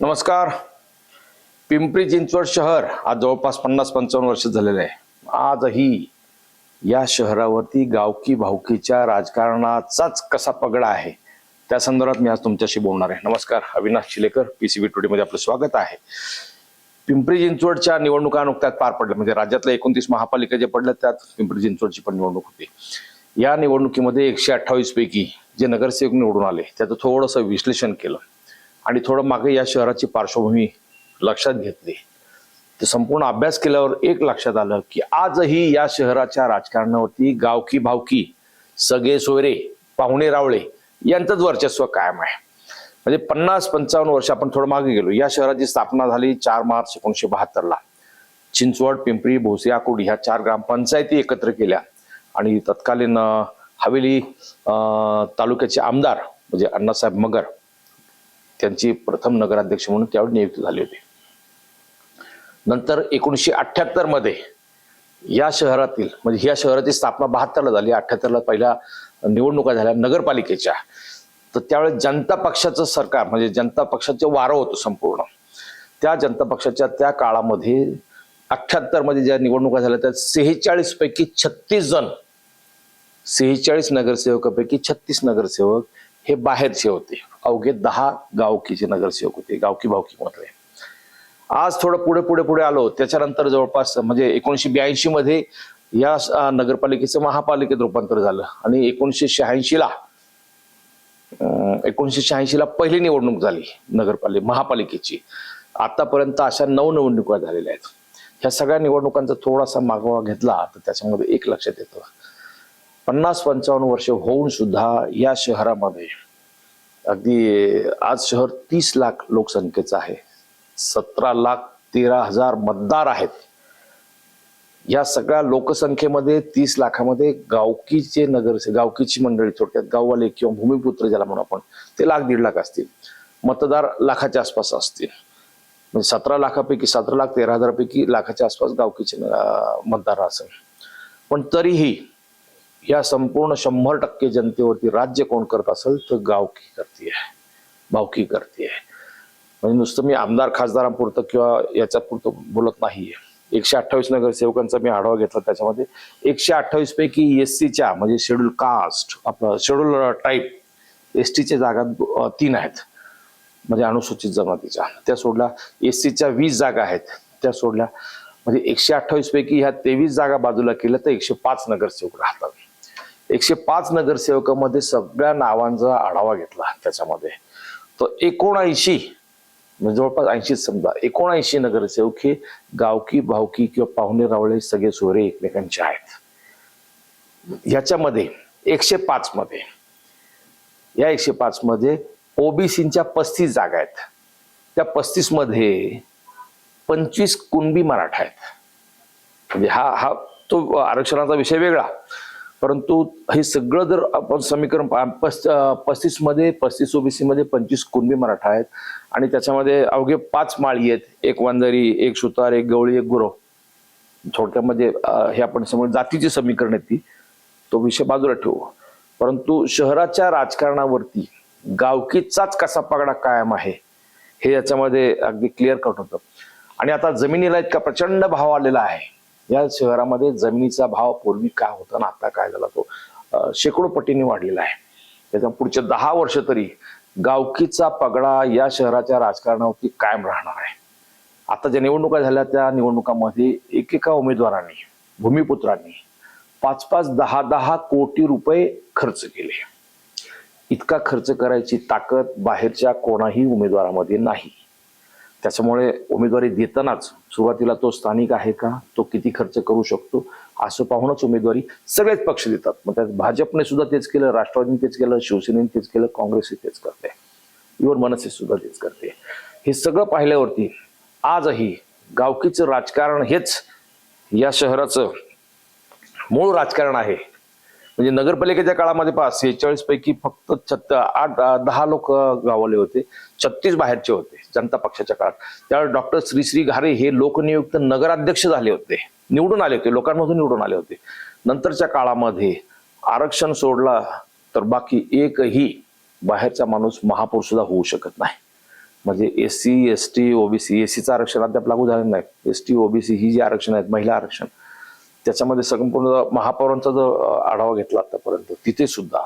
नमस्कार. पिंपरी चिंचवड शहर आज जवळपास पन्नास पंचावन्न वर्ष झालेलं आहे. आजही या शहरावरती गावकी भावकीच्या राजकारणाचाच कसा पगडा आहे त्या संदर्भात मी आज तुमच्याशी बोलणार आहे. नमस्कार अविनाश शिलेकर पीसीबी टुडे मध्ये आपलं स्वागत आहे. पिंपरी चिंचवडच्या निवडणुका नुकत्याच पार पडल्या म्हणजे राज्यातल्या एकोणतीस महापालिका जे पडल्या त्यात पिंपरी चिंचवडची पण निवडणूक होती. या निवडणुकीमध्ये एकशे अठ्ठावीस पैकी जे नगरसेवक निवडून आले त्याचं थोडंसं विश्लेषण केलं. आणि थोडं मागे या शहराची पार्श्वभूमी लक्षात घेतली. तर संपूर्ण अभ्यास केल्यावर एक लक्षात आलं की आजही या शहराच्या राजकारणावरती गावकी भावकी सगळे सोयरे पाहुणे रावळे यांचंच वर्चस्व कायम आहे. म्हणजे पन्नास पंचावन्न वर्ष आपण थोडं मागे गेलो. या शहराची स्थापना झाली चार मार्च एकोणीशे बहात्तरला. चिंचवड पिंपरी भोसे आकुड ह्या चार ग्रामपंचायती एकत्र केल्या. आणि तत्कालीन हवेली तालुक्याचे आमदार म्हणजे अण्णासाहेब मगर त्यांची प्रथम नगराध्यक्ष म्हणून त्यावेळी नियुक्ती झाली होती. नंतर एकोणीसशे अठ्ठ्याहत्तरमध्ये या शहरातील म्हणजे या शहराची स्थापना बहात्तरला झाली. अठ्ठ्याहत्तरला पहिल्या निवडणुका झाल्या नगरपालिकेच्या. तर त्यावेळेस जनता पक्षाचं सरकार म्हणजे जनता पक्षाचं वारं होतं संपूर्ण. त्या जनता पक्षाच्या त्या काळामध्ये अठ्ठ्याहत्तरमध्ये ज्या निवडणुका झाल्या त्या सेहेचाळीस पैकी छत्तीस जण सेहेचाळीस नगरसेवकापैकी छत्तीस नगरसेवक हे बाहेरचे होते. अवघे दहा गावकीचे नगरसेवक होते गावकी भावकी मधले आज थोडं पुढे पुढे पुढे आलो त्याच्यानंतर जवळपास म्हणजे एकोणीशे ब्याऐंशी मध्ये या नगरपालिकेचं महापालिकेत रूपांतर झालं आणि एकोणीशे शहाऐंशी ला एकोणीशे शहाऐंशी ला पहिली निवडणूक झाली नगरपालिका महापालिकेची. आतापर्यंत अशा नऊ निवडणुका झालेल्या आहेत. ह्या सगळ्या निवडणुकांचा थोडासा मागोवा घेतला तर त्याच्यामध्ये एक लक्षात येतं. पन्नास पंचावन्न वर्ष होऊन सुद्धा या शहरामध्ये अगदी आज शहर तीस लाख लोकसंख्येचं आहे. सतरा लाख तेरा हजार मतदार आहेत. या सगळ्या लोकसंख्येमध्ये तीस लाखामध्ये गावकीचे नगर गावकीची मंडळी थोडक्यात गाववाले किंवा भूमिपुत्र ज्याला म्हणू आपण ते लाख दीड लाख असतील. मतदार लाखाच्या आसपास असतील. म्हणजे सतरा लाखापैकी सतरा लाख तेरा हजारापैकी लाखाच्या आसपास गावकीचे मतदार असेल. पण तरीही या संपूर्ण शंभर टक्के जनतेवरती राज्य कोण करत असेल तर गावकी करते भावकी करते म्हणजे नुसतं मी आमदार खासदारांपुरतं किंवा याच्या पुरतं बोलत नाहीये. एकशे अठ्ठावीस नगरसेवकांचा मी आढावा घेतला त्याच्यामध्ये. एकशे अठ्ठावीस पैकी एस सीच्या म्हणजे शेड्यूल कास्ट आपलं शेड्यूल टाईप एस टीच्या जागा तीन आहेत. म्हणजे अनुसूचित जमातीच्या. त्या सोडल्या एस सीच्या वीस जागा आहेत. त्या सोडल्या. म्हणजे एकशे अठ्ठावीस पैकी ह्या तेवीस जागा बाजूला केल्या तर एकशे पाच नगरसेवक राहतात. एकशे पाच नगरसेवकामध्ये सगळ्या नावांचा आढावा घेतला त्याच्यामध्ये. तर एकोणऐंशी म्हणजे जवळपास ऐंशीच समजा एकोणऐंशी नगरसेवक हे गावकी भावकी किंवा पाहुणे रावळे सगळे सोयरे एकमेकांचे आहेत. ह्याच्यामध्ये एकशे पाच मध्ये या एकशे पाच मध्ये ओबीसीच्या पस्तीस जागा आहेत. त्या पस्तीसमध्ये पंचवीस कुणबी मराठा आहेत. म्हणजे हा हा तो आरक्षणाचा विषय वेगळा. परंतु हे सगळं जर आपण समीकरण पा- पस्तीसमध्ये पस्तीस ओबीसी मध्ये पंचवीस कुणबी मराठा आहेत आणि त्याच्यामध्ये अवघे पाच माळी आहेत. एक वंजारी एक सुतार एक गवळी एक गुरव. थोडक्यामध्ये हे आपण समोर जातीची समीकरण आहेत ती. तो विषय बाजूला ठेवू. परंतु शहराच्या राजकारणावरती गावकीचाच कसा पगडा कायम आहे हे याच्यामध्ये अगदी क्लिअर कट होतं. आणि आता जमिनीला इतका प्रचंड भाव आलेला आहे. या शहरामध्ये जमिनीचा भाव पूर्वी काय होता ना आता काय झाला तो शेकडो पटीने वाढलेला आहे. त्याच्या पुढच्या दहा वर्ष तरी गावकीचा पगडा या शहराच्या राजकारणावरती कायम राहणार आहे. आता ज्या निवडणुका झाल्या त्या निवडणुकामध्ये एकेका उमेदवारांनी भूमिपुत्रांनी पाच पाच दहा दहा कोटी रुपये खर्च केले. इतका खर्च करायची ताकद बाहेरच्या कोणाही उमेदवारामध्ये नाही. त्याच्यामुळे उमेदवारी देतानाच सुरुवातीला तो स्थानिक आहे का तो किती खर्च करू शकतो असं पाहूनच उमेदवारी सगळेच पक्ष देतात. मग त्यात भाजपने सुद्धा तेच केलं राष्ट्रवादीने तेच केलं शिवसेनेने तेच केलं काँग्रेसही तेच करते इव्हन मनसे सुद्धा तेच करते हे सगळं पाहिल्यावरती आजही गावकीचं राजकारण हेच या शहराचं मूळ राजकारण आहे. म्हणजे नगरपालिकेच्या काळामध्ये पहा सेहेचाळीस पैकी फक्त छत्त आठ दहा लोक गावले होते. छत्तीस बाहेरचे होते जनता पक्षाच्या काळात. त्यावेळी डॉक्टर श्री श्री घारे हे लोकनियुक्त नगराध्यक्ष झाले होते. निवडून आले होते लोकांमधून निवडून आले होते. नंतरच्या काळामध्ये आरक्षण सोडला तर बाकी एकही बाहेरचा माणूस महापौर सुद्धा होऊ शकत नाही. म्हणजे S C S T OBC S सीचं आरक्षण अद्याप लागू झालं नाही. एस टी ओबीसी ही जी आरक्षण आहेत महिला आरक्षण त्याच्यामध्ये संपूर्ण महापौरांचा जो आढावा घेतला आतापर्यंत तिथे सुद्धा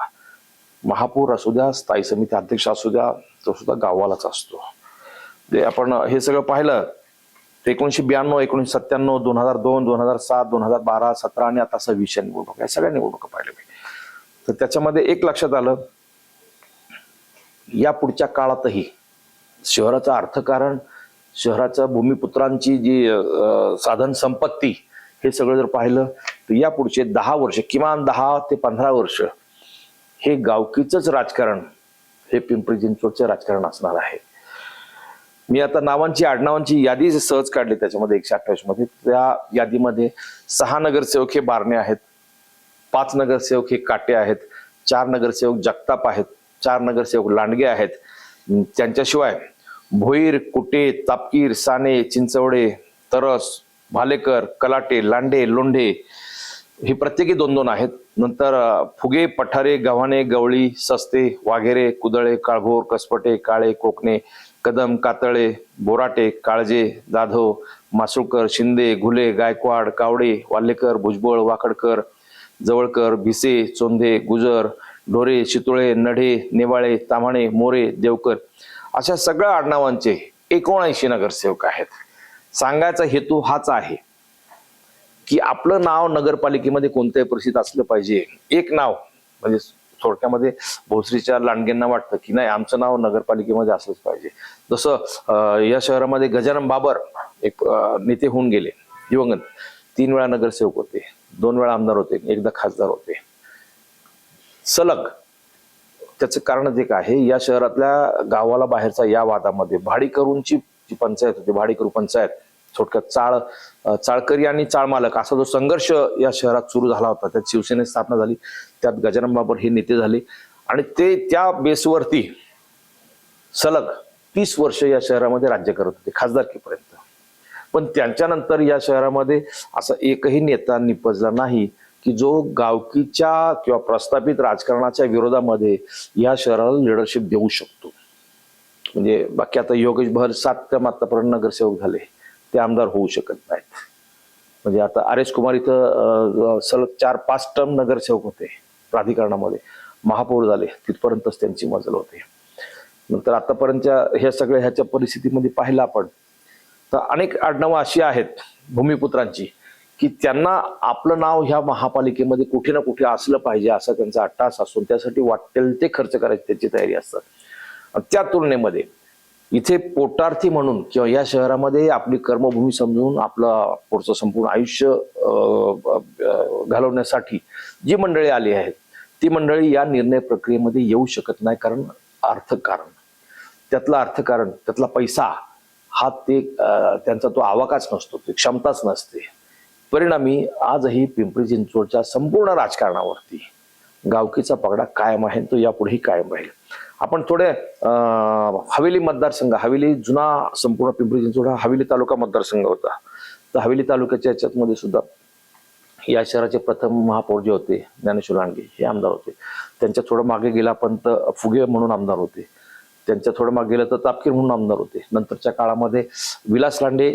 महापौर असू द्या स्थायी समिती अध्यक्ष असू द्या तो सुद्धा गावालाच असतो. ते आपण हे सगळं पाहिलं तर एकोणीशे ब्याण्णव एकोणीशे सत्त्याण्णव दोन हजार दोन दोन हजार सात दोन हजार बारा सतरा आणि आता सव्वीसच्या निवडणूक या सगळ्या निवडणुका पाहिल्या मी. तर त्याच्यामध्ये एक लक्षात आलं या पुढच्या काळातही शहराचं अर्थकारण शहराच्या भूमिपुत्रांची जी साधन संपत्ती हे सगळं जर पाहिलं तर या पुढचे दहा वर्ष किमान दहा ते पंधरा वर्ष हे गावकीचंच राजकारण हे पिंपरी चिंचवडचं राजकारण असणार आहे. मी आता नावांची आडनावांची यादी सहज काढली त्याच्यामध्ये एकशे अठ्ठावीसमध्ये त्या यादीमध्ये सहा नगरसेवक हे बारणे आहेत पाच नगरसेवक हे काटे आहेत चार नगरसेवक जगताप आहेत चार नगरसेवक लांडगे आहेत. त्यांच्याशिवाय भोईर कुटे तापकीर साने चिंचवडे तरस भालेकर कलाटे लांडे लोंढे हे प्रत्येकी दोन दोन आहेत. नंतर फुगे पठारे गव्हाणे गवळी सस्ते वाघेरे कुदळे काळभोर कसपटे काळे कोकणे कदम कातळे बोराटे काळजे जाधव मासुळकर शिंदे घुले गायकवाड कावडे वाल्लेकर भुजबळ वाकडकर जवळकर भिसे चोंधे गुजर ढोरे शितुळे नढे नेवाळे ताम्हाणे मोरे देवकर अशा सगळ्या आडनावांचे एकोणऐंशी नगरसेवक आहेत. सांगायचा हेतू हाच आहे की आपलं नाव नगरपालिकेमध्ये कोणत्याही परिस्थितीत असलं पाहिजे. एक नाव म्हणजे थोडक्यामध्ये भोसरीच्या लांडगेंना वाटतं की नाही आमचं नाव नगरपालिकेमध्ये असलंच पाहिजे. जसं या शहरामध्ये गजानन बाबर एक नेते होऊन गेले दिवंगत. तीन वेळा नगरसेवक होते दोन वेळा आमदार होते एकदा खासदार होते. सलग त्याचं कारण ते काय आहे या शहरातल्या गावाला बाहेरचा या वादामध्ये भाडीकरूंची जी पंचायत होती भाडेकरू पंचायत थोडक्यात चाळ चाळकरी आणि चाळ मालक असा जो संघर्ष या शहरात सुरू झाला होता. त्यात शिवसेनेची स्थापना झाली त्यात गजानन बाबर हे नेते झाले आणि ते त्या बेसवरती सलग तीस वर्ष या शहरामध्ये राज्य करत होते खासदारकीपर्यंत. पण त्यांच्यानंतर या शहरामध्ये असा एकही नेता निपजला नाही की जो गावकीच्या किंवा प्रस्थापित राजकारणाच्या विरोधामध्ये या शहराला लिडरशिप देऊ शकतो. म्हणजे बाकी आता योगेश भर सात ते आतापर्यंत नगरसेवक झाले. ते आमदार होऊ शकत नाहीत. म्हणजे आता आर एस कुमार इथं सलग चार पाच टर्म नगरसेवक होते प्राधिकरणामध्ये. महापौर झाले. तिथपर्यंतच त्यांची मजल होते. नंतर आतापर्यंतच्या ह्या सगळ्या ह्याच्या परिस्थितीमध्ये पाहिलं आपण तर अनेक आडनावं अशी आहेत भूमिपुत्रांची की त्यांना आपलं नाव ह्या महापालिकेमध्ये कुठे ना कुठे असलं पाहिजे असा त्यांचा अट्टास असून त्यासाठी वाटेल ते खर्च करायची त्याची तयारी असतात. त्या तुलनेमध्ये इथे पोटार्थी म्हणून किंवा या शहरामध्ये आपली कर्मभूमी समजून आपलं पुढचं संपूर्ण आयुष्य घालवण्यासाठी जी मंडळी आली आहेत ती मंडळी या निर्णय प्रक्रियेमध्ये येऊ शकत नाही कारण अर्थकारण त्यातलं अर्थकारण त्यातला पैसा हा ते त्यांचा तो आवाकाच नसतो ते क्षमताच नसते. परिणामी आजही पिंपरी चिंचवडच्या संपूर्ण राजकारणावरती गावकीचा पगडा कायम आहे तो यापुढेही कायम राहील. आपण थोडे हवेली मतदारसंघ हवेली जुना संपूर्ण पिंपरी चिंचवड हा हवेली तालुका मतदारसंघ होता. तर हवेली तालुक्याच्या याच्यातमध्ये सुद्धा या शहराचे प्रथम महापौर जे होते ज्ञानेश्वर लांडगे हे आमदार होते. त्यांच्या थोडं मागे गेला पण तर फुगे म्हणून आमदार होते. त्यांच्या थोडं मागे गेलं तर तापकीर म्हणून आमदार होते. नंतरच्या काळामध्ये विलास लांडे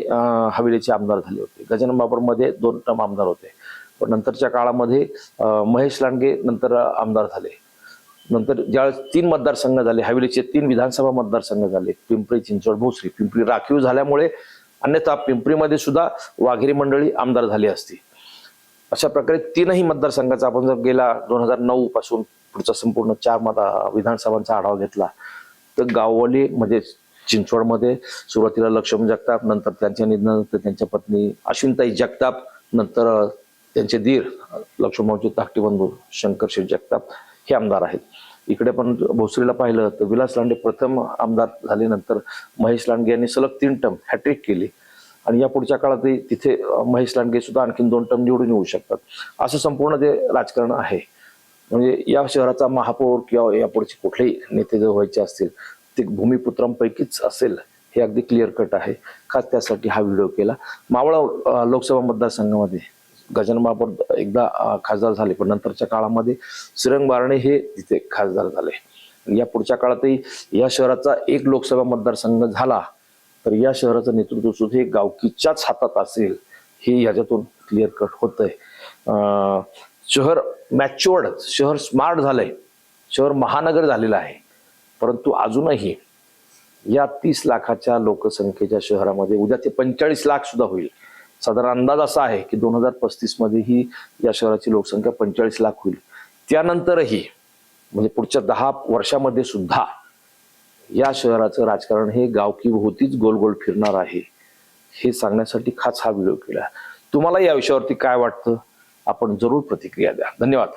हवेलीचे आमदार झाले होते. गजानन बाबरमध्ये दोन टर्म आमदार होते. पण नंतरच्या काळामध्ये महेश लांडगे नंतर आमदार झाले. नंतर ज्यावेळेस तीन मतदारसंघ झाले हवेलीचे तीन विधानसभा मतदारसंघ झाले पिंपरी चिंचवड भोसरी पिंपरी राखीव झाल्यामुळे अन्यथा पिंपरीमध्ये सुद्धा वाघेरी मंडळी आमदार झाली असती अशा प्रकारे तीनही मतदारसंघाचा आपण जर गेला दोन हजार नऊ पासून पुढचा संपूर्ण चार मता विधानसभांचा आढावा घेतला तर गाववाली म्हणजे चिंचवडमध्ये सुरुवातीला लक्ष्मण जगताप नंतर त्यांच्या निधनानंतर त्यांच्या पत्नी अश्विनताई जगताप नंतर त्यांचे धीर लक्ष्मणचे धाकटे बंधू शंकरशिव जगताप हे आमदार आहेत. इकडे पण भोसरीला पाहिलं तर विलास लांडे प्रथम आमदार झाल्यानंतर महेश लांडगे यांनी सलग तीन टर्म हॅट्रिक केली. आणि या पुढच्या काळातही तिथे महेश लांडगे सुद्धा आणखीन दोन टर्म निवडून येऊ शकतात. असं संपूर्ण ते राजकारण आहे म्हणजे या शहराचा महापौर किंवा यापुढचे कुठलेही नेते जर व्हायचे असतील ते भूमिपुत्रांपैकीच असेल हे अगदी क्लिअर कट आहे. खास त्यासाठी हा व्हिडिओ केला. मावळा लोकसभा मतदारसंघामध्ये गजानन महापौर एकदा खासदार झाले पण नंतरच्या काळामध्ये श्रीरंग बारणे हे तिथे खासदार झाले. या पुढच्या काळातही या शहराचा एक लोकसभा मतदारसंघ झाला तर या शहराचं नेतृत्व सुद्धा हे गावकीच्याच हातात असेल हे याच्यातून क्लिअर कट होतंय. आहे शहर मॅच्युअर्ड शहर स्मार्ट झालंय शहर महानगर झालेलं आहे परंतु अजूनही या तीस लाखाच्या लोकसंख्येच्या शहरामध्ये उद्या ते पंचेचाळीस लाख सुद्धा होईल. साधारण अंदाज असा आहे की दोन हजार पस्तीसमध्ये ही या शहराची लोकसंख्या पंचेचाळीस लाख होईल. त्यानंतरही म्हणजे पुढच्या दहा वर्षामध्ये सुद्धा या शहराचं राजकारण हे गावकी होतीच गोल गोल फिरणार आहे हे सांगण्यासाठी खास हा व्हिडिओ केला. तुम्हाला या विषयावरती काय वाटतं? आपण जरूर प्रतिक्रिया द्या. धन्यवाद.